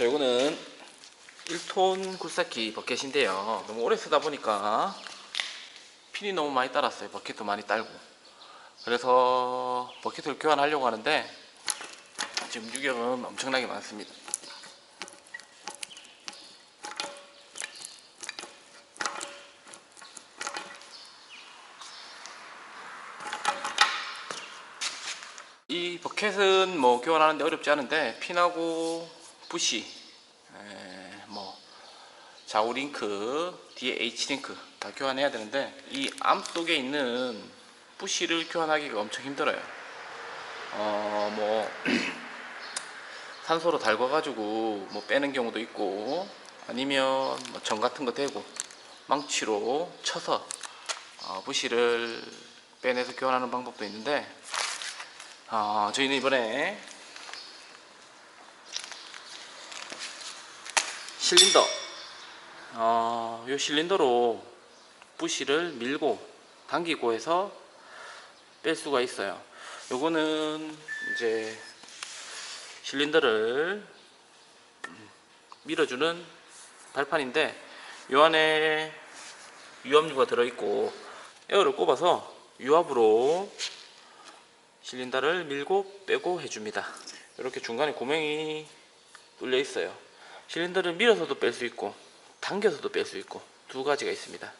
자, 이거는 1톤 굴삭기 버켓인데요. 너무 오래 쓰다 보니까 핀이 너무 많이 따랐어요. 버켓도 많이 딸고. 그래서 버켓을 교환하려고 하는데 지금 유격은 엄청나게 많습니다. 이 버켓은 뭐 교환하는데 어렵지 않은데 핀하고 부시 에, 뭐 좌우 링크 뒤에 H 링크 다 교환해야 되는데 이 암 속에 있는 부시를 교환하기가 엄청 힘들어요. 어 뭐 산소로 달궈 가지고 뭐 빼는 경우도 있고 아니면 뭐 정 같은 거 대고 망치로 쳐서 어, 부시를 빼내서 교환하는 방법도 있는데 어, 저희는 이번에 실린더 어, 이 실린더로 부시를 밀고 당기고 해서 뺄 수가 있어요 요거는 이제 실린더를 음, 밀어주는 발판인데 요 안에 유압류가 들어있고 에어를 꼽아서 유압으로 실린더를 밀고 빼고 해줍니다. 이렇게 중간에 구멍이 뚫려 있어요. 실린더를 밀어서도 뺄 수 있고 당겨서도 뺄 수 있고 두 가지가 있습니다.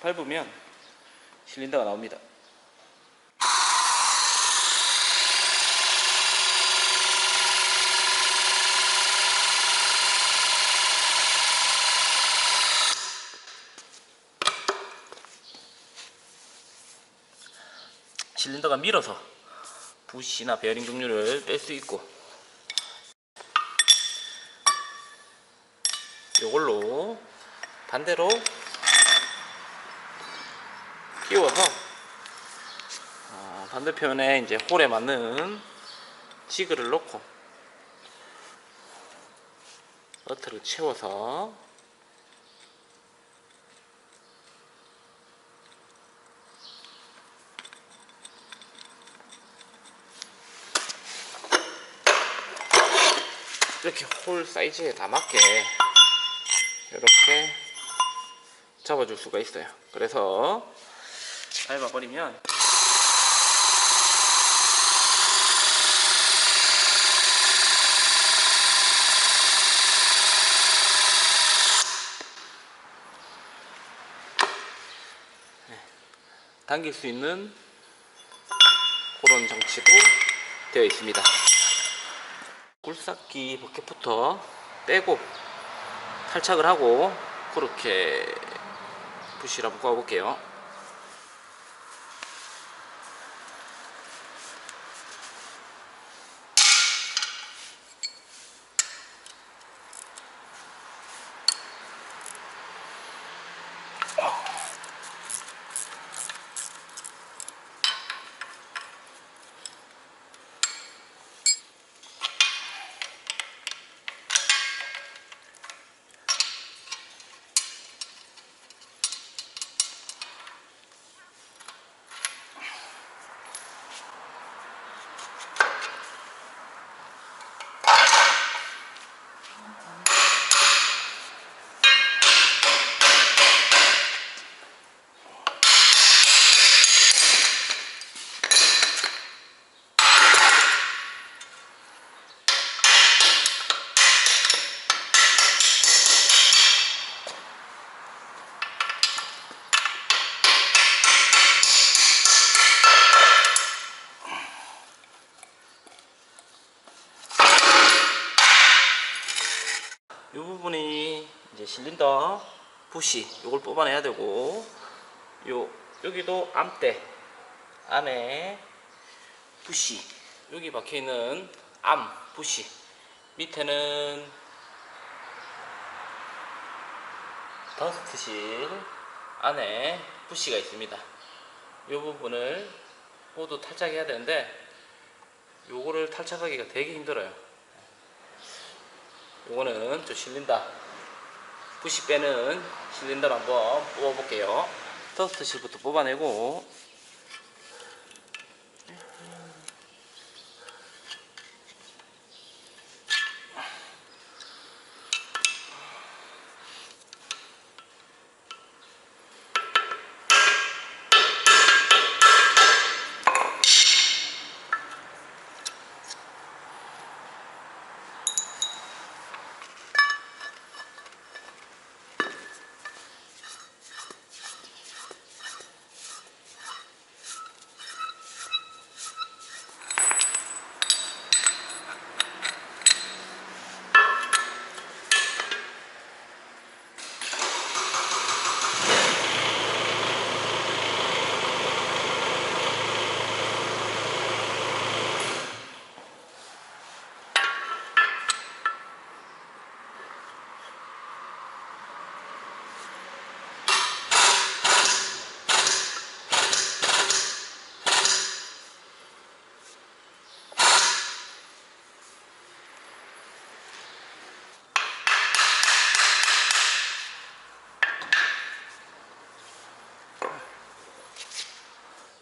밟으면 실린더가 나옵니다. 실린더가 밀어서 부시나 베어링 종류를 뺄 수 있고 반대로 끼워서 어, 반대편에 이제 홀에 맞는 지그를 놓고 너트를 채워서 이렇게 홀 사이즈에 다 맞게 이렇게 잡아줄 수가 있어요. 그래서 밟아버리면 네, 당길 수 있는 그런 장치도 되어 있습니다. 굴삭기 버켓부터 빼고 탈착을 하고 그렇게 부시를 한번 꽂아볼게요. 이 부분이 이제 실린더 부시 이걸 뽑아내야 되고 요 여기도 암대 안에 부시 여기 박혀 있는 암 부시 밑에는 더스트실 안에 부시가 있습니다. 이 부분을 모두 탈착해야 되는데 요거를 탈착하기가 되게 힘들어요. 요거는 저 부시 빼는 실린더를 한번 뽑아볼게요. 더스트 실부터 뽑아내고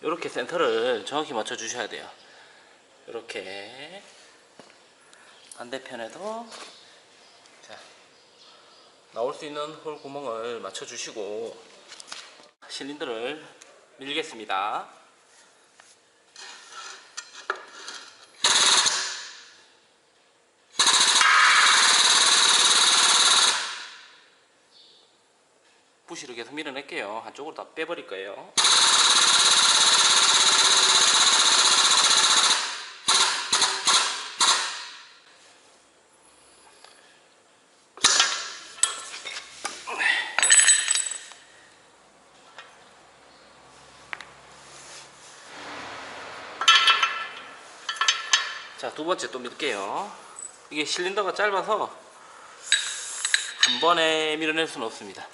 이렇게 센터를 정확히 맞춰 주셔야 돼요. 이렇게 반대편에도 자 나올 수 있는 홀 구멍을 맞춰 주시고 실린더를 밀겠습니다. 부시를 계속 밀어낼게요. 한쪽으로 다 빼버릴 거예요. 자, 두 번째 또 밀게요. 이게 실린더가 짧아서 한 번에 밀어낼 수는 없습니다.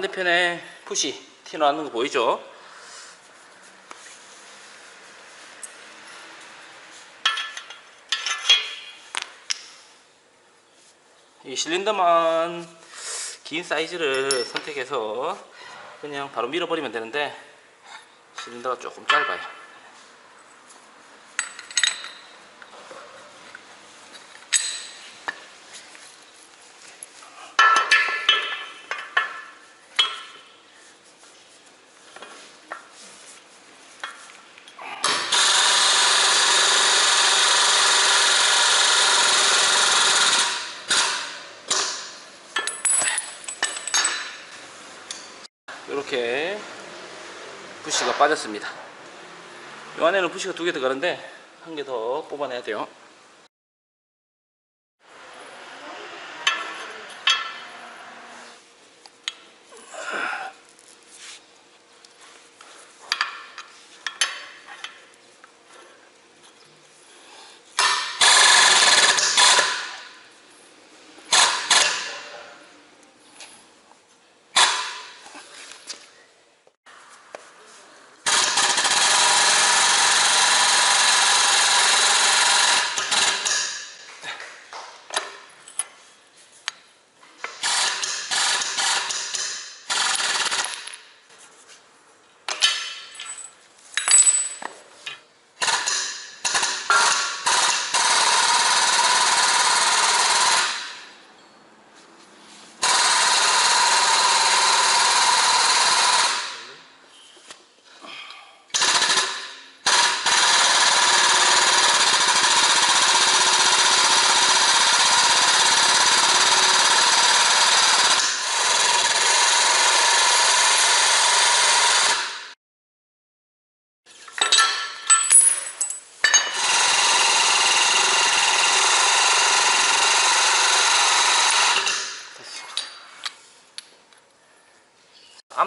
반대편에 푸시 티 나는 거 보이죠? 이 실린더만 긴 사이즈를 선택해서 그냥 바로 밀어버리면 되는데 실린더가 조금 짧아요. 부시가 빠졌습니다. 이 안에는 부시가 두 개 들어가는데 한 개 더 뽑아내야 돼요.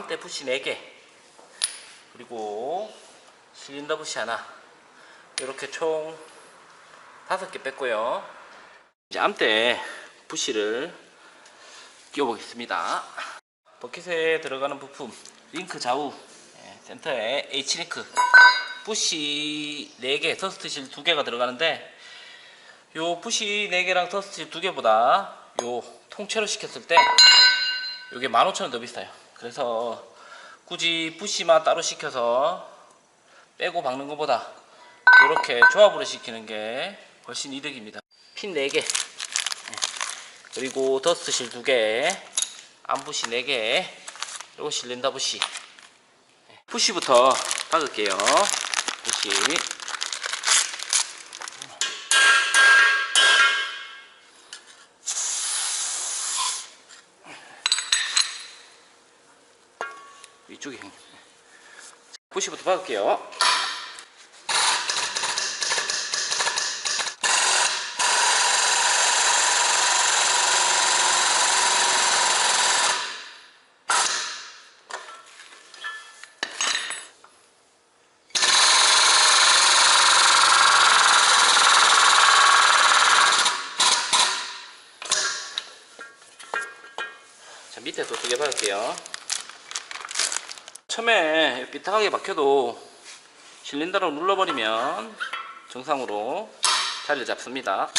암대 부시 4개 그리고 실린더 부시 하나. 이렇게 총 5개 뺐고요. 이제 암대 부시를 끼워 보겠습니다. 버킷에 들어가는 부품 링크 좌우 예, 센터에 H링크. 부시 4개 더스트실 2개가 들어가는데 요 부시 4개랑 더스트실 2개보다 요 통째로 시켰을 때 요게 15,000원 더 비싸요. 그래서 굳이 부시만 따로 시켜서 빼고 박는 것보다 이렇게 조합으로 시키는 게 훨씬 이득입니다. 핀 4개 예. 그리고 더스트실 2개 암부시 4개 그리고 실린더 부시 예. 부시부터 박을게요. 부시 위쪽에. 형님 부시부터 박을게요 자, 밑에 또 두 개 박을게요. 처음에 삐딱하게 박혀도 실린더를 눌러버리면 정상으로 자리를 잡습니다.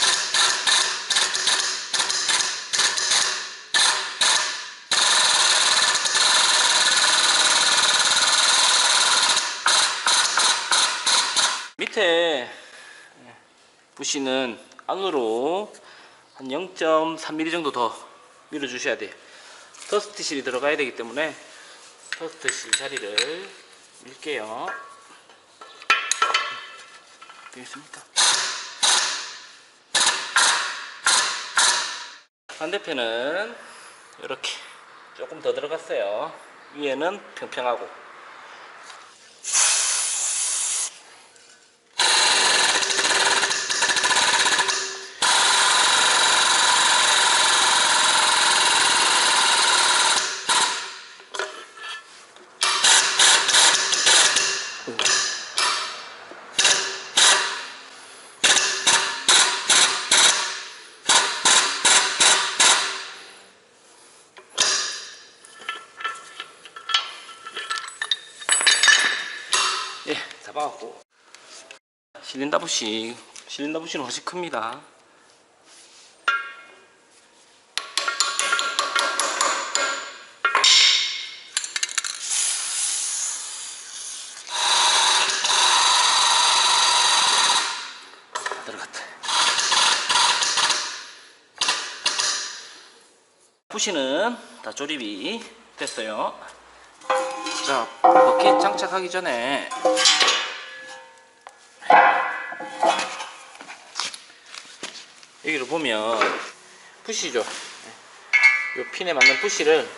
밑에 부시는 안으로 한 0.3mm 정도 더 밀어주셔야 돼요. 더스트실이 들어가야 되기 때문에 더스트실 자리를 밀게요. 되겠습니까? 반대편은 이렇게 조금 더 들어갔어요. 위에는 평평하고 예, 잡아갖고 실린다 부시 실린다 부시는 훨씬 큽니다. 부시는 다 조립이 됐어요. 자, 버킷 장착하기 전에 여기를 보면 푸시죠. 이 핀에 맞는 푸시를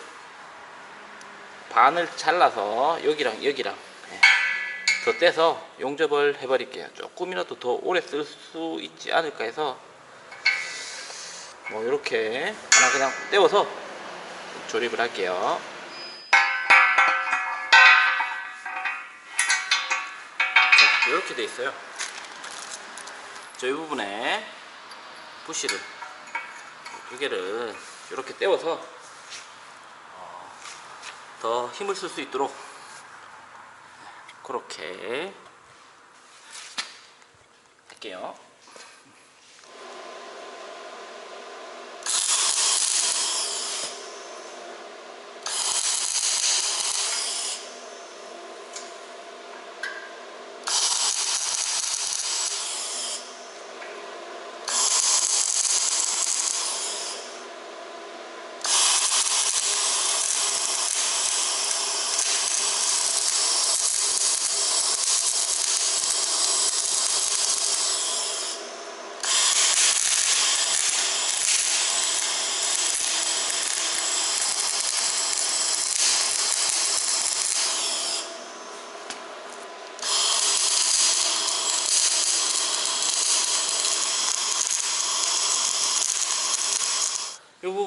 반을 잘라서 여기랑 여기랑 예, 더 떼서 용접을 해버릴게요. 조금이라도 더 오래 쓸 수 있지 않을까 해서 뭐 이렇게 하나 그냥 떼워서 조립을 할게요. 자, 이렇게 돼 있어요. 저 이 부분에 부시를 두 개를 이렇게 떼워서 어, 더 힘을 쓸 수 있도록 그렇게 할게요.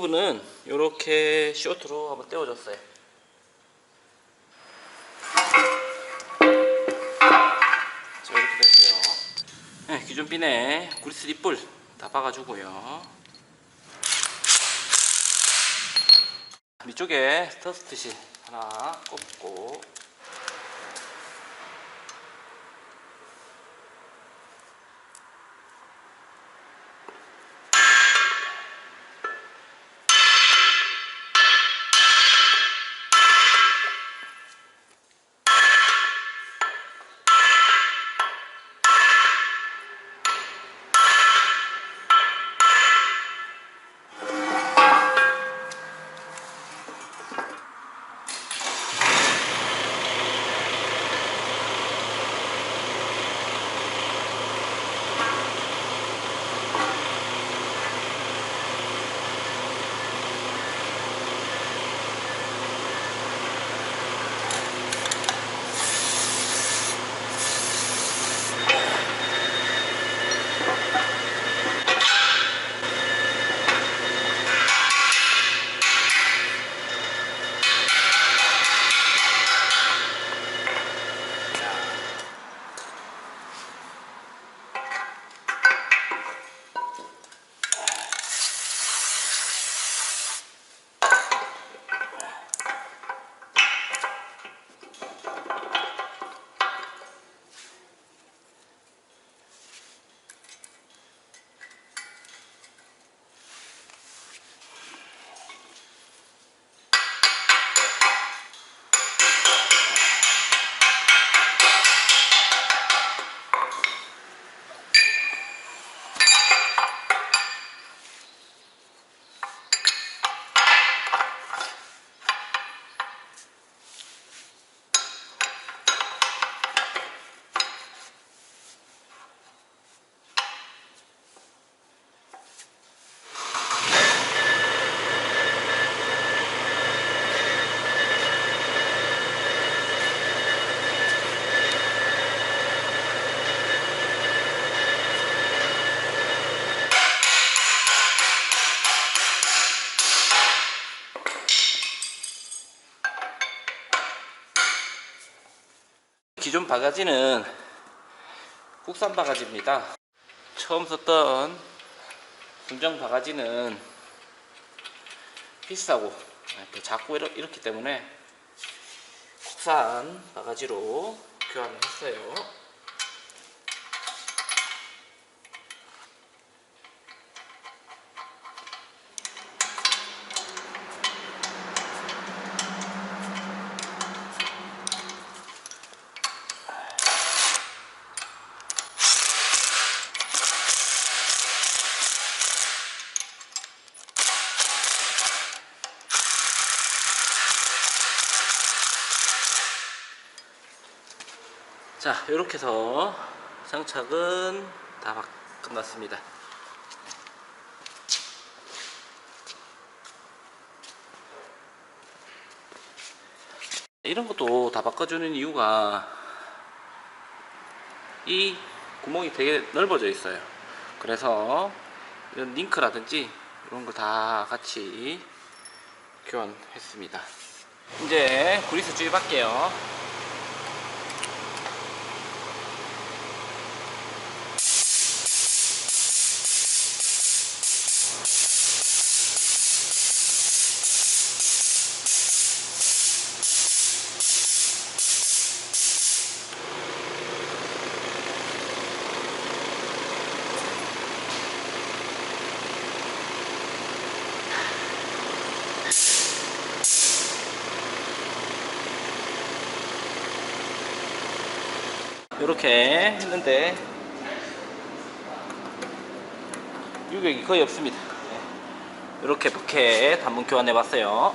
부분은 이렇게 쇼트로 한번 떼어줬어요. 자, 이렇게 됐어요. 네, 기존 핀에 구리스 립불 다 박아주고요. 위쪽에 스터스트실 하나 꼽고 기존 바가지는 국산 바가지입니다. 처음 썼던 순정 바가지는 비싸고 또 작고 이렇, 이렇기 때문에 국산 바가지로 교환을 했어요. 자, 이렇게 해서 장착은 다 바- 끝났습니다. 이런 것도 다 바꿔주는 이유가 이 구멍이 되게 넓어져 있어요. 그래서 이런 링크라든지 이런 거다 같이 교환했습니다. 이제 그리스 주입할게요. 이렇게 했는데 유격이 거의 없습니다. 이렇게 버켓 한번 교환해 봤어요.